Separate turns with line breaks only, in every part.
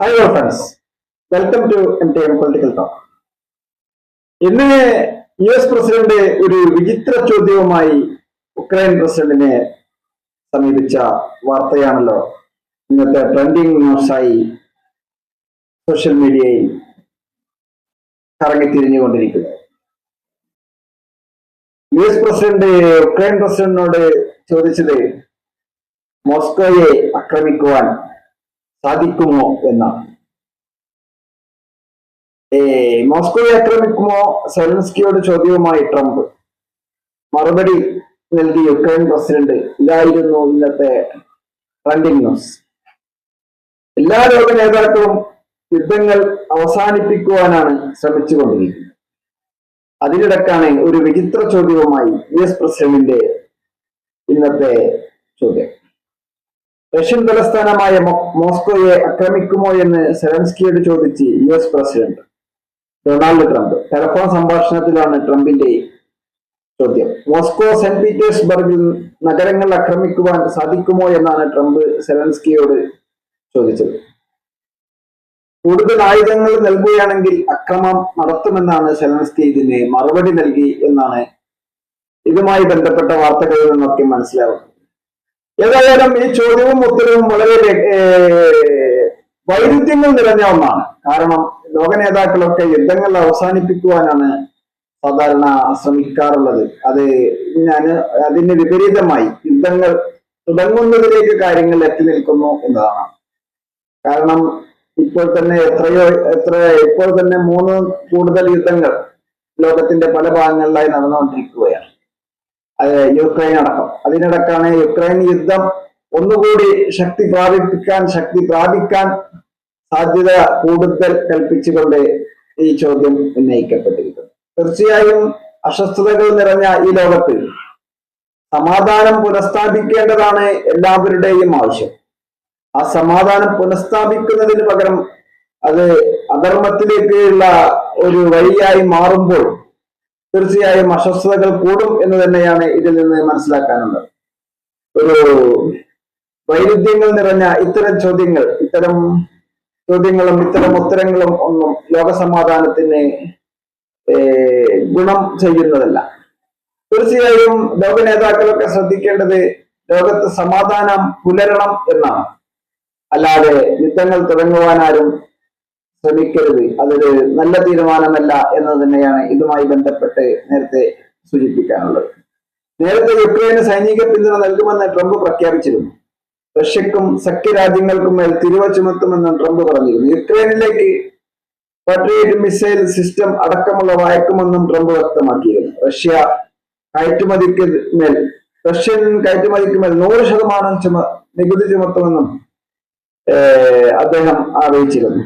Hello friends welcome to M T M political talk ഇന്ന് U S president ഒരു വിചിത്ര ചോദ്യവുമായി Ukraine പ്രസിഡന്റിനെ സമീപിച്ച വാർത്തയാണല്ലോ ഇന്നത്തെ ട്രെൻഡിങ് ന്യൂസായി സോഷ്യൽ മീഡിയയിൽ കറങ്ങിത്തിരിഞ്ഞുകൊണ്ടിരിക്കുന്നത്. യു എസ് പ്രസിഡന്റ് ഉക്രൈൻ പ്രസിഡന്റിനോട് ചോദിച്ചത് മോസ്കോയെ ആക്രമിക്കുവാൻ സാധിക്കുമോ എന്നാണ് മോസ്കോയെ ആക്രമിക്കുമോ? സെലൻസ്കിയോട് ചോദ്യവുമായി ട്രംപ്. മറുപടി നൽകി യുക്രൈൻ പ്രസിഡന്റ് ഇതായിരുന്നു ഇന്നത്തെ ട്രെൻഡിങ് ന്യൂസ് എല്ലാ ലോക നേതാക്കളും യുദ്ധങ്ങൾ അവസാനിപ്പിക്കുവാനാണ് ശ്രമിച്ചുകൊണ്ടിരിക്കുന്നത്. അതിനിടക്കാണ് ഒരു വിചിത്ര ചോദ്യവുമായി യു എസ് പ്രസിഡന്റിന്റെ ഇന്നത്തെ ചോദ്യം. റഷ്യൻ തലസ്ഥാനമായ മോസ്കോയെ ആക്രമിക്കുമോ എന്ന് സെലൻസ്കിയോട് ചോദിച്ച് U S president Donald Trump. Telephone സംഭാഷണത്തിലാണ് ട്രംപിന്റെ ചോദ്യം. മോസ്കോ സെന്റ് പീറ്റേഴ്സ്ബർഗിൽ നഗരങ്ങൾ ആക്രമിക്കുവാൻ സാധിക്കുമോ എന്നാണ് ട്രംപ് സെലൻസ്കിയോട് ചോദിച്ചത്. കൂടുതൽ ആയുധങ്ങൾ നൽകുകയാണെങ്കിൽ അക്രമം നടത്തുമെന്നാണ് സെലൻസ്കി ഇതിന് മറുപടി നൽകി എന്നാണ് ഇതുമായി ബന്ധപ്പെട്ട വാർത്തകളിൽ നിന്നൊക്കെ മനസ്സിലാവുന്നത്. ഏതായാലും ഈ ചോദ്യവും ഉത്തരവും വളരെ വൈരുദ്ധ്യങ്ങൾ നിറഞ്ഞ ഒന്നാണ്. കാരണം ലോക നേതാക്കളൊക്കെ യുദ്ധങ്ങൾ അവസാനിപ്പിക്കുവാനാണ് സാധാരണ ശ്രമിക്കാറുള്ളത്. അത് ഞാൻ അതിന് വിപരീതമായി യുദ്ധങ്ങൾ തുടങ്ങുന്നതിലേക്ക് കാര്യങ്ങൾ എത്തി നിൽക്കുന്നു എന്നതാണ്. കാരണം ഇപ്പോൾ തന്നെ എത്രയോ എത്ര ഇപ്പോൾ തന്നെ മൂന്ന് കൂടുതൽ യുദ്ധങ്ങൾ ലോകത്തിന്റെ പല ഭാഗങ്ങളിലായി നടന്നുകൊണ്ടിരിക്കുകയാണ്. യുക്രൈൻ അടക്കം അതിനിടക്കാണ് യുക്രൈൻ യുദ്ധം ഒന്നുകൂടി ശക്തി പ്രാപിപ്പിക്കാൻ ശക്തി പ്രാപിക്കാൻ സാധ്യത കൂടുതൽ കൽപ്പിച്ചുകൊണ്ട് ഈ ചോദ്യം ഉന്നയിക്കപ്പെട്ടിരിക്കുന്നു. തീർച്ചയായും അസ്വസ്ഥതകൾ നിറഞ്ഞ ഈ ലോകത്ത് സമാധാനം പുനഃസ്ഥാപിക്കേണ്ടതാണ് എല്ലാവരുടെയും ആവശ്യം. ആ സമാധാനം പുനഃസ്ഥാപിക്കുന്നതിന് പകരം അത് അധർമ്മത്തിലേക്കുള്ള ഒരു വഴിയായി മാറുമ്പോൾ തീർച്ചയായും അസ്വസ്ഥതകൾ കൂടും എന്ന് തന്നെയാണ് ഇതിൽ നിന്ന് മനസ്സിലാക്കാനുള്ളത്. ഒരു വൈരുദ്ധ്യങ്ങൾ നിറഞ്ഞ ഇത്തരം ചോദ്യങ്ങൾ ഇത്തരം ചോദ്യങ്ങളും ഇത്തരം ഉത്തരങ്ങളും ഒന്നും ലോകസമാധാനത്തിന് ഗുണം ചെയ്യുന്നതല്ല. തീർച്ചയായും ലോക നേതാക്കളൊക്കെ ശ്രദ്ധിക്കേണ്ടത് ലോകത്ത് സമാധാനം പുലരണം എന്നാണ്. അല്ലാതെ യുദ്ധങ്ങൾ തുടങ്ങുവാൻ ആരും ശ്രമിക്കരുത്. അതൊരു നല്ല തീരുമാനമല്ല എന്ന് തന്നെയാണ് ഇതുമായി ബന്ധപ്പെട്ട് നേരത്തെ സൂചിപ്പിക്കാനുള്ളത്. നേരത്തെ യുക്രൈന് സൈനിക പിന്തുണ നൽകുമെന്ന് ട്രംപ് പ്രഖ്യാപിച്ചിരുന്നു. റഷ്യക്കും സഖ്യരാജ്യങ്ങൾക്കും മേൽ തിരിവ ചുമത്തുമെന്ന് ട്രംപ് പറഞ്ഞിരുന്നു. യുക്രൈനിലേക്ക് പട്രിയറ്റ് മിസൈൽ സിസ്റ്റം അടക്കമുള്ള വായക്കുമെന്നും ട്രംപ് വ്യക്തമാക്കിയിരുന്നു. റഷ്യ കയറ്റുമതിക്ക് മേൽ റഷ്യൻ കയറ്റുമതിക്ക് മേൽ നൂറ് ശതമാനം ചുമ നികുതി ചുമത്തുമെന്നും അദ്ദേഹം അറിയിച്ചിരുന്നു.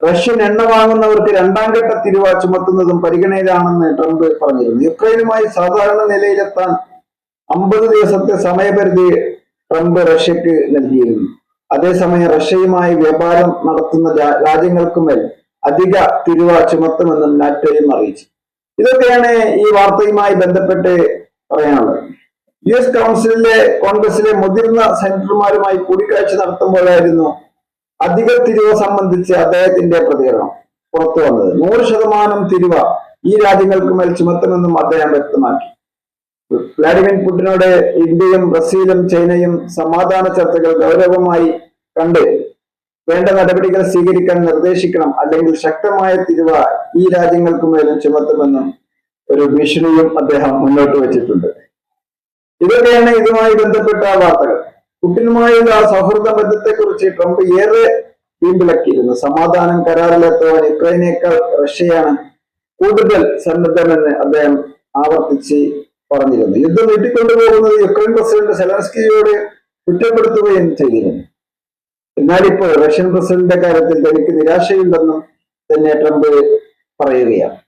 റഷ്യൻ എണ്ണ വാങ്ങുന്നവർക്ക് രണ്ടാം ഘട്ട തിരുവ ചുമത്തുന്നതും പരിഗണനയിലാണെന്ന് ട്രംപ് പറഞ്ഞിരുന്നു. യുക്രൈനുമായി സാധാരണ നിലയിലെത്താൻ അമ്പത് ദിവസത്തെ സമയപരിധി ട്രംപ് റഷ്യക്ക് നൽകിയിരുന്നു. അതേസമയം റഷ്യയുമായി വ്യാപാരം നടത്തുന്ന രാജ്യങ്ങൾക്കുമേൽ അധിക തിരുവ ചുമത്തുമെന്നും നാറ്റോയും അറിയിച്ചു. ഇതൊക്കെയാണ് ഈ വാർത്തയുമായി ബന്ധപ്പെട്ട് പറയാനുള്ളത്. യു എസ് കൗൺസിലിലെ കോൺഗ്രസിലെ മുതിർന്ന സെനറ്റർമാരുമായി കൂടിക്കാഴ്ച നടത്തുമ്പോഴായിരുന്നു അധിക തിരിവ് സംബന്ധിച്ച് അദ്ദേഹത്തിന്റെ പ്രതികരണം പുറത്തു വന്നത്. നൂറ് ശതമാനം തിരിവ ഈ രാജ്യങ്ങൾക്ക് മേൽ ചുമത്തുമെന്നും അദ്ദേഹം വ്യക്തമാക്കി. വ്ലാഡിമിർ പുടിനോട് ഇന്ത്യയും ബ്രസീലും ചൈനയും സമാധാന ചർച്ചകൾ ഗൗരവമായി കണ്ട് വേണ്ട നടപടികൾ സ്വീകരിക്കാൻ നിർദ്ദേശിക്കണം അല്ലെങ്കിൽ ശക്തമായ തിരുവ ഈ രാജ്യങ്ങൾക്ക് മേലും ചുമത്തുമെന്നും ഒരു ഭീഷണിയും അദ്ദേഹം മുന്നോട്ട് വെച്ചിട്ടുണ്ട്. ഇതൊക്കെയാണ് ഇതുമായി ബന്ധപ്പെട്ട വാർത്തകൾ. പുടിനുമായുള്ള സൗഹൃദ ബന്ധത്തെക്കുറിച്ച് ട്രംപ് ഏറെ വീമ്പിളക്കിയിരുന്നു. സമാധാനം കരാറിലെത്തുവാൻ യുക്രൈനേക്കാൾ റഷ്യയാണ് കൂടുതൽ സന്നദ്ധമെന്ന് അദ്ദേഹം ആവർത്തിച്ച് പറഞ്ഞിരുന്നു. യുദ്ധം നീട്ടിക്കൊണ്ടുപോകുന്നത് യുക്രൈൻ പ്രസിഡന്റ് സെലൻസ്കിയോട് കുറ്റപ്പെടുത്തുകയും ചെയ്തിരുന്നു. എന്നാൽ ഇപ്പോൾ റഷ്യൻ പ്രസിഡന്റിന്റെ കാര്യത്തിൽ തനിക്ക് നിരാശയുണ്ടെന്നും തന്നെ ട്രംപ് പറയുകയാണ്.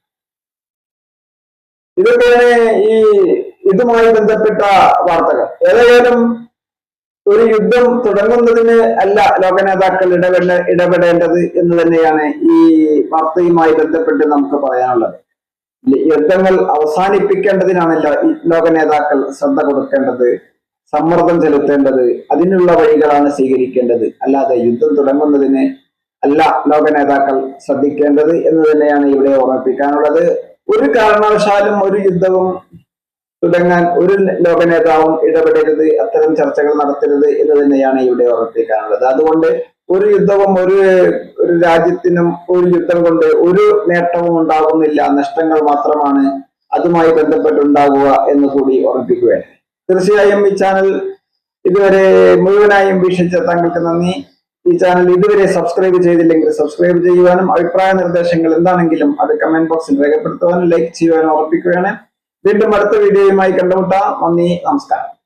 ഇതൊക്കെയാണ് ഈ ഇതുമായി ബന്ധപ്പെട്ട വാർത്തകൾ. ഏതായാലും ഒരു യുദ്ധം തുടങ്ങുന്നതിന് അല്ല ലോകനേതാക്കൾ ഇടപെട ഇടപെടേണ്ടത് എന്ന് തന്നെയാണ് ഈ വാർത്തയുമായി ബന്ധപ്പെട്ട് നമുക്ക് പറയാനുള്ളത്. യുദ്ധങ്ങൾ അവസാനിപ്പിക്കേണ്ടതിനാണല്ലോ ലോക നേതാക്കൾ ശ്രദ്ധ കൊടുക്കേണ്ടത് സമ്മർദ്ദം ചെലുത്തേണ്ടത് അതിനുള്ള വഴികളാണ് സ്വീകരിക്കേണ്ടത്. അല്ലാതെ യുദ്ധം തുടങ്ങുന്നതിന് അല്ല ലോക നേതാക്കൾ ശ്രദ്ധിക്കേണ്ടത് എന്ന് തന്നെയാണ് ഇവിടെ ഓർമ്മിപ്പിക്കാനുള്ളത്. ഒരു കാരണവശാലും ഒരു യുദ്ധവും തുടങ്ങാൻ ഒരു ലോക നേതാവും ഇടപെടരുത് അത്തരം ചർച്ചകൾ നടത്തരുത് എന്ന് തന്നെയാണ് ഇവിടെ ഓർമ്മിപ്പിക്കാനുള്ളത് അതുകൊണ്ട് ഒരു യുദ്ധവും ഒരു ഒരു രാജ്യത്തിനും ഒരു യുദ്ധം കൊണ്ട് ഒരു നേട്ടവും ഉണ്ടാകുന്നില്ല. നഷ്ടങ്ങൾ മാത്രമാണ് അതുമായി ബന്ധപ്പെട്ടുണ്ടാകുക എന്ന് കൂടി ഓർമ്മിപ്പിക്കുകയാണ് തീർച്ചയായും ഈ ചാനൽ ഇതുവരെ മുഴുവനായും വീക്ഷിച്ച താങ്കൾക്ക് നന്ദി. ഈ ചാനൽ ഇതുവരെ സബ്സ്ക്രൈബ് ചെയ്തില്ലെങ്കിൽ സബ്സ്ക്രൈബ് ചെയ്യുവാനും അഭിപ്രായ നിർദ്ദേശങ്ങൾ എന്താണെങ്കിലും അത് കമന്റ് ബോക്സിൽ രേഖപ്പെടുത്തുവാനും ലൈക്ക് ചെയ്യുവാനും ഓർമ്മിപ്പിക്കുകയാണ് വീണ്ടും അടുത്ത വീഡിയോയുമായി കണ്ടുമുട്ടാം. നന്ദി നമസ്കാരം.